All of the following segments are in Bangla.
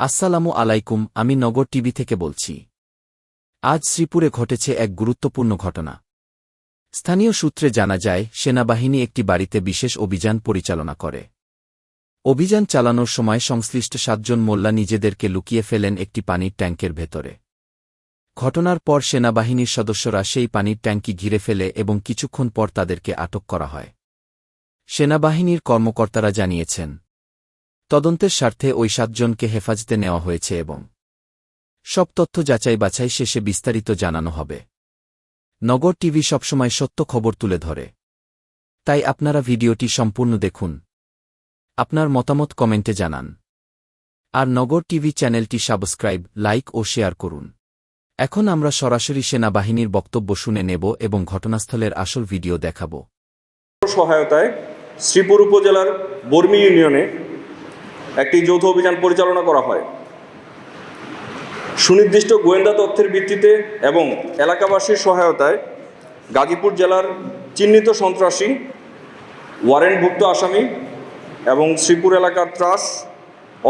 আসসালামু আলাইকুম, আমি নগর টিভি থেকে বলছি। আজ শ্রীপুরে ঘটেছে এক গুরুত্বপূর্ণ ঘটনা। স্থানীয় সূত্রে জানা যায়, সেনাবাহিনী একটি বাড়িতে বিশেষ অভিযান পরিচালনা করে। অভিযান চালানোর সময় সংশ্লিষ্ট সাতজন মোল্লা নিজেদেরকে লুকিয়ে ফেলেন একটি পানির ট্যাঙ্কের ভেতরে। ঘটনার পর সেনাবাহিনীর সদস্যরা সেই পানির ট্যাঙ্কি ঘিরে ফেলে এবং কিছুক্ষণ পর তাদেরকে আটক করা হয়। সেনাবাহিনীর কর্মকর্তারা জানিয়েছেন তদন্তের স্বার্থে ওই সাতজনকে হেফাজতে নেওয়া হয়েছে এবং সব তথ্য যাচাই বাছাই শেষে বিস্তারিত জানানো হবে। নগর টিভি সবসময় সত্য খবর তুলে ধরে। তাই আপনারা ভিডিওটি সম্পূর্ণ দেখুন। আপনার মতামত কমেন্টে জানান। আর নগর টিভি চ্যানেলটি সাবস্ক্রাইব, লাইক ও শেয়ার করুন। এখন আমরা সরাসরি সেনাবাহিনীর বক্তব্য শুনে নেব এবং ঘটনাস্থলের আসল ভিডিও দেখাব। সহায়তায় শ্রীপুর উপজেলার বর্মি ইউনিয়নে একটি যৌথ অভিযান পরিচালনা করা হয়। সুনির্দিষ্ট গোয়েন্দা তথ্যের ভিত্তিতে এবং এলাকাবাসীর সহায়তায় গাজীপুর জেলার চিহ্নিত সন্ত্রাসী ওয়ারেন্টভুক্ত আসামি এবং শ্রীপুর এলাকার ত্রাস,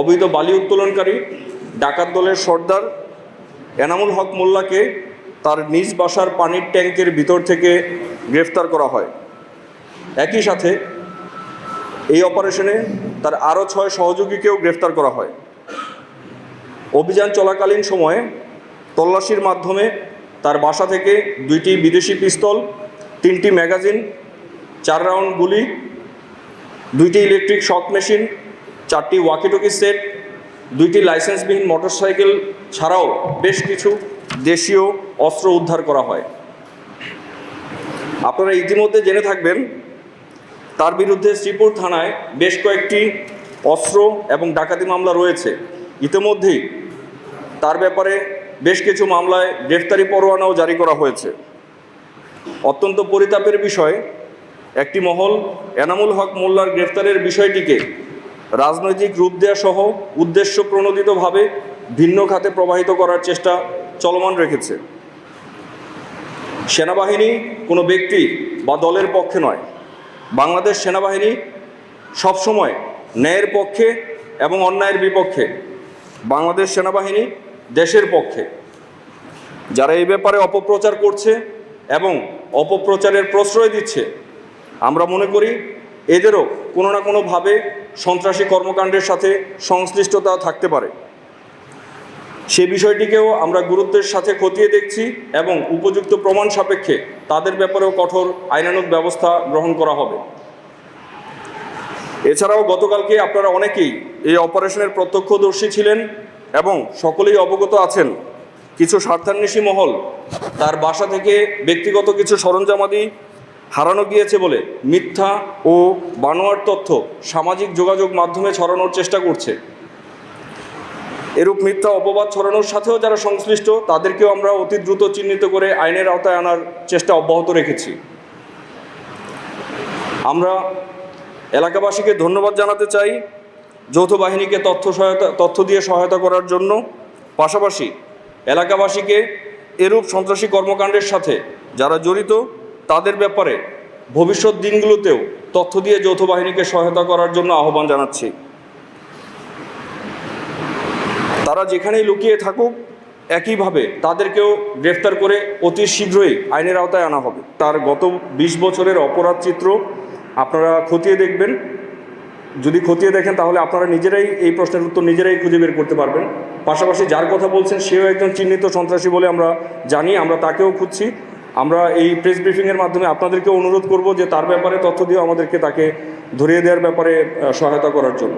অবৈধ বালি উত্তোলনকারী ডাকাত দলের সর্দার এনামুল হক মোল্লাকে তার নিজ বাসার পানির ট্যাঙ্কের ভিতর থেকে গ্রেফতার করা হয়। একই সাথে এই অপারেশনে তার আরও ছয় সহযোগীকেও গ্রেফতার করা হয়। অভিযান চলাকালীন সময়ে তল্লাশির মাধ্যমে তার বাসা থেকে দুইটি বিদেশি পিস্তল, তিনটি ম্যাগাজিন, চার রাউন্ড গুলি, দুইটি ইলেকট্রিক শক মেশিন, চারটি ওয়াকিটকি সেট, দুইটি লাইসেন্সবিহীন মোটরসাইকেল ছাড়াও বেশ কিছু দেশীয় অস্ত্র উদ্ধার করা হয়। আপনারা ইতিমধ্যে জেনে থাকবেন তার বিরুদ্ধে শ্রীপুর থানায় বেশ কয়েকটি অস্ত্র এবং ডাকাতি মামলা রয়েছে। ইতিমধ্যেই তার ব্যাপারে বেশ কিছু মামলায় গ্রেফতারি পরোয়ানাও জারি করা হয়েছে। অত্যন্ত পরিতাপের বিষয়, একটি মহল এনামুল হক মোল্লার গ্রেফতারের বিষয়টিকে রাজনৈতিক রূপ দেওয়া সহ উদ্দেশ্য প্রণোদিতভাবে ভিন্ন খাতে প্রবাহিত করার চেষ্টা চলমান রেখেছে। সেনাবাহিনী কোনো ব্যক্তি বা দলের পক্ষে নয়। বাংলাদেশ সেনাবাহিনী সবসময় ন্যায়ের পক্ষে এবং অন্যায়ের বিপক্ষে, বাংলাদেশ সেনাবাহিনী দেশের পক্ষে। যারা এই ব্যাপারে অপপ্রচার করছে এবং অপপ্রচারের প্রশ্রয় দিচ্ছে, আমরা মনে করি এদেরও কোনো না কোনোভাবে সন্ত্রাসী কর্মকাণ্ডের সাথে সংশ্লিষ্টতা থাকতে পারে। সে বিষয়টিকেও আমরা গুরুত্বের সাথে খতিয়ে দেখছি এবং উপযুক্ত প্রমাণ সাপেক্ষে তাদের ব্যাপারেও কঠোর আইনানুগ ব্যবস্থা গ্রহণ করা হবে। এছাড়াও গতকালকে আপনারা অনেকেই এই অপারেশনের প্রত্যক্ষদর্শী ছিলেন এবং সকলেই অবগত আছেন। কিছু স্বার্থান্বেষী মহল তার বাসা থেকে ব্যক্তিগত কিছু সরঞ্জামাদি হারানো গিয়েছে বলে মিথ্যা ও বানোয়ার তথ্য সামাজিক যোগাযোগ মাধ্যমে ছড়ানোর চেষ্টা করছে। এরূপ মিথ্যা অপবাদ ছড়ানোর সাথেও যারা সংশ্লিষ্ট, তাদেরকেও আমরা অতি দ্রুত চিহ্নিত করে আইনের আওতায় আনার চেষ্টা অব্যাহত রেখেছি। আমরা এলাকাবাসীকে ধন্যবাদ জানাতে চাই যৌথ বাহিনীকে তথ্য সহায়তা, তথ্য দিয়ে সহায়তা করার জন্য। পাশাপাশি এলাকাবাসীকে এরূপ সন্ত্রাসী কর্মকাণ্ডের সাথে যারা জড়িত, তাদের ব্যাপারে ভবিষ্যৎ দিনগুলোতেও তথ্য দিয়ে যৌথ বাহিনীকে সহায়তা করার জন্য আহ্বান জানাচ্ছি। তারা যেখানেই লুকিয়ে থাকুক, একইভাবে তাদেরকেও গ্রেফতার করে অতি শীঘ্রই আইনের আওতায় আনা হবে। তার গত ২০ বছরের অপরাধ চিত্র আপনারা খতিয়ে দেখবেন। যদি খতিয়ে দেখেন, তাহলে আপনারা নিজেরাই এই প্রশ্নের উত্তর নিজেরাই খুঁজে বের করতে পারবেন। পাশাপাশি যার কথা বলছেন, সেও একজন চিহ্নিত সন্ত্রাসী বলে আমরা জানি, আমরা তাকেও খুঁজছি। আমরা এই প্রেস ব্রিফিংয়ের মাধ্যমে আপনাদেরকে অনুরোধ করব যে তার ব্যাপারে তথ্য দিয়ে আমাদেরকে তাকে ধরিয়ে দেওয়ার ব্যাপারে সহায়তা করার জন্য।